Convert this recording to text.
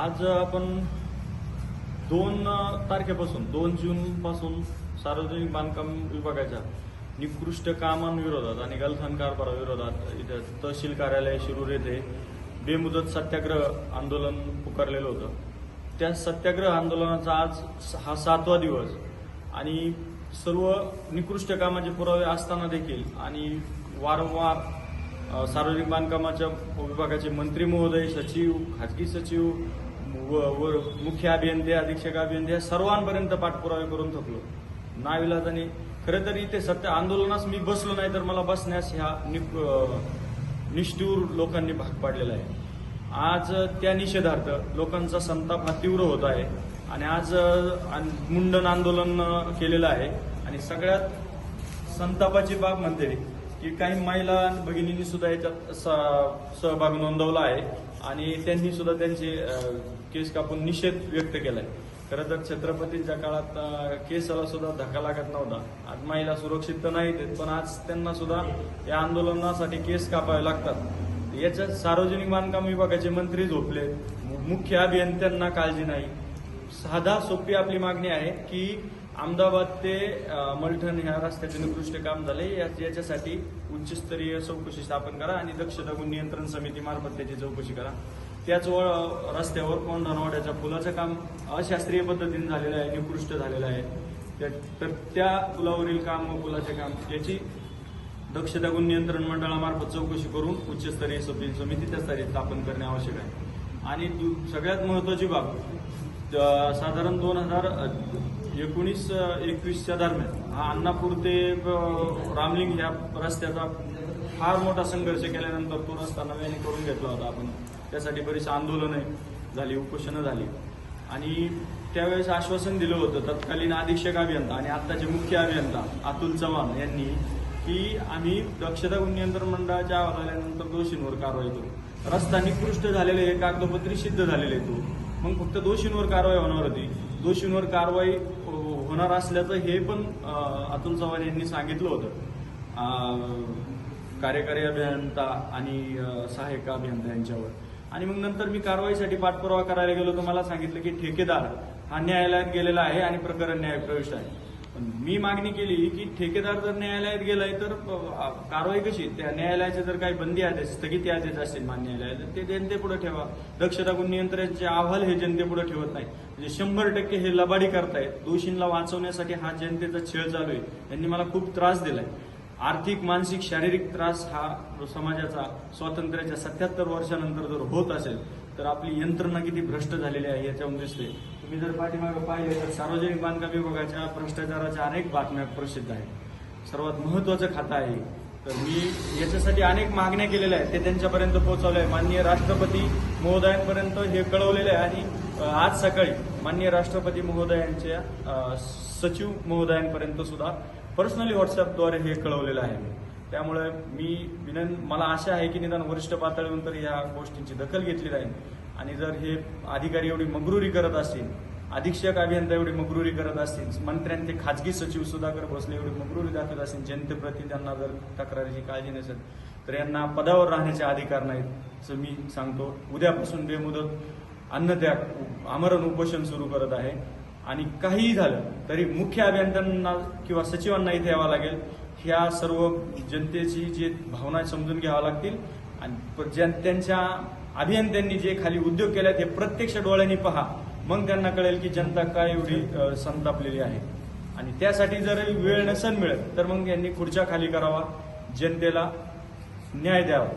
आज आपण दोन तारखेपासून दोन जून पासून सार्वजनिक बांधकाम विभागाच्या निकृष्ट कामांविरोधात आणि गलथान कारभाराविरोधात इथे तहसील कार्यालय शिरूर येथे बेमुदत सत्याग्रह आंदोलन पुकारलेलं होतं. त्या सत्याग्रह आंदोलनाचा आज हा सातवा दिवस आणि सर्व निकृष्ट कामाचे पुरावे असताना देखील आणि वारंवार सार्वजनिक बांधकामाच्या विभागाचे मंत्री महोदय सचिव खाजगी सचिव व मुख्य अभियंते अधीक्षक अभियंते सर्वांपर्यंत पाठपुरावे करून थकलो. नाविलाजाने खरं तर इथे सत्य आंदोलनास मी बसलो नाही तर मला बसण्यास ह्या निष्ठूर लोकांनी भाग पाडलेला आहे. आज त्या निषेधार्थ लोकांचा संताप हा तीव्र होत आहे आणि आज मुंडन आंदोलन केलेलं आहे. आणि सगळ्यात संतापाची बाब म्हणते की काही महिला भगिनींनी सुद्धा याच्यात स- सहभाग नोंदवला आहे. आणि त्यांनी सुद्धा त्यांचे केस कापून निषेध व्यक्त केलाय. खरं तर छत्रपतींच्या काळात केसाला सुद्धा धक्का लागत नव्हता. आज महिला सुरक्षित तर नाहीत देत पण आज त्यांना सुद्धा या आंदोलनासाठी केस कापावे लागतात. याच्यात सार्वजनिक बांधकाम विभागाचे मंत्री झोपले. मुख्य अभियंत्यांना काळजी नाही. साधा सोपी आपली मागणी आहे की अहमदाबाद ते मलठण ह्या रस्त्याचे निकृष्ट काम झाले या- याच्यासाठी उच्चस्तरीय चौकशी स्थापन करा आणि दक्षता गुण नियंत्रण समितीमार्फत त्याची चौकशी करा. त्याच व- रस्त्यावर कोण धनवाड्याच्या पुलाचं काम अशास्त्रीय पद्धतीने झालेलं आहे निकृष्ट झालेलं आहे. त्या- तर त्या पुलावरील काम व पुलाचे काम याची दक्षता गुण नियंत्रण मंडळामार्फत चौकशी करून उच्चस्तरीय समिती समिती त्या स्थापन करणे आवश्यक आहे. आणि सगळ्यात महत्वाची बाब साधारण दोन हजार एकोणीस एकवीसच्या दरम्यान हा अण्णापूर ते रामलिंग ह्या रस्त्याचा फार मोठा संघर्ष केल्यानंतर तो रस्ता नव्याने करून घेतला होता. आपण त्यासाठी बरीच आंदोलनं झाली उपोषणं झाली. आणि त्यावेळेस आश्वासन दिलं होतं तत्कालीन अधीक्षक अभियंता आणि आत्ताचे मुख्य अभियंता अतुल चव्हाण यांनी की आम्ही दक्षता गुण नियंत्रण मंडळाच्या आल्यानंतर दोषींवर कारवाई करू. रस्ता निकृष्ट झालेले हे कागदोपत्री सिद्ध झालेले आहे तो. मग फक्त दोषींवर कारवाई होणार होती. दोषींवर कारवाई हो- होणार असल्याचं हे पण अतुल चव्हाण यांनी सांगितलं होतं. कार्यकारी अभियंता आणि सहाय्यक अभियंता यांच्यावर. आणि मग नंतर मी कारवाईसाठी पाठपुरावा करायला गेलो तर मला सांगितलं की ठेकेदार हा न्यायालयात गेलेला आहे आणि प्रकरण न्यायप्रविष्ट आहे. पण मी मागणी केली की ठेकेदार जर न्यायालयात गेलाय तर कारवाई कशी? त्या न्यायालयाचे जर काही बंदी आदेश स्थगिती आदेश असतील मान्य न्यायालयात तर ते जनतेपुढे ठेवा. दक्षता गुण नियंत्रणाचे अहवाल हे जनतेपुढे ठेवत नाही. म्हणजे शंभर टक्के हे लबाडी करतायत. दोषींना वाचवण्यासाठी हा जनतेचा छळ चालू आहे. त्यांनी मला खूप त्रास दिलाय. आर्थिक मानसिक शारीरिक त्रास हा समाजाचा स्वातंत्र्याच्या सत्याहत्तर वर्षानंतर जर होत असेल तर आपली यंत्रणा किती भ्रष्ट झालेली आहे याच्यावरून दिसते तुम्ही जर पाठीमागं पाहिले तर सार्वजनिक बांधकाम विभागाच्या भ्रष्टाचाराच्या अनेक बातम्या प्रसिद्ध आहेत. सर्वात महत्वाचं खातं आहे. तर मी याच्यासाठी अनेक मागण्या केलेल्या आहेत. ते त्यांच्यापर्यंत पोहोचवल्या. आहे माननीय राष्ट्रपती महोदयांपर्यंत हे कळवलेलं आहे. आणि आज सकाळी माननीय राष्ट्रपती महोदयांच्या सचिव महोदयांपर्यंत सुद्धा पर्सनली व्हॉट्सअपद्वारे हे कळवलेलं आहे. त्यामुळे मी विनंत मला आशा आहे की निदान वरिष्ठ पातळीवर तर या गोष्टींची दखल घेतली जाईल. आणि जर हे अधिकारी एवढी मगरुरी करत असतील अधीक्षक अभियंता एवढी मगरुरी करत असतील मंत्र्यांनी ते खाजगी सचिव सुधाकर भोसले एवढी मगरुरी दाखवत असतील जनतेप्रती त्यांना जर तक्रारीची काळजी नसेल तर यांना पदावर राहण्याचे अधिकार नाहीत असं मी सांगतो. उद्यापासून बेमुदत अन्नत्याग आमरण उपोषण सुरू करत आहे. आणि काहीही झालं तरी मुख्य अभियंत्यांना किंवा सचिवांना इथे यावं लागेल. ह्या सर्व जनतेची जे भावना समजून घ्याव्या लागतील. आणि त्यांच्या अभियंत्यांनी जे खाली उद्योग केले ते प्रत्यक्ष डोळ्यांनी पहा. मग त्यांना कळेल की जनता काय एवढी संतापलेली आहे. आणि त्यासाठी जर वेळ नसेल मिळत तर मग यांनी खुर्च्या खाली करावा जनतेला न्याय द्यावा.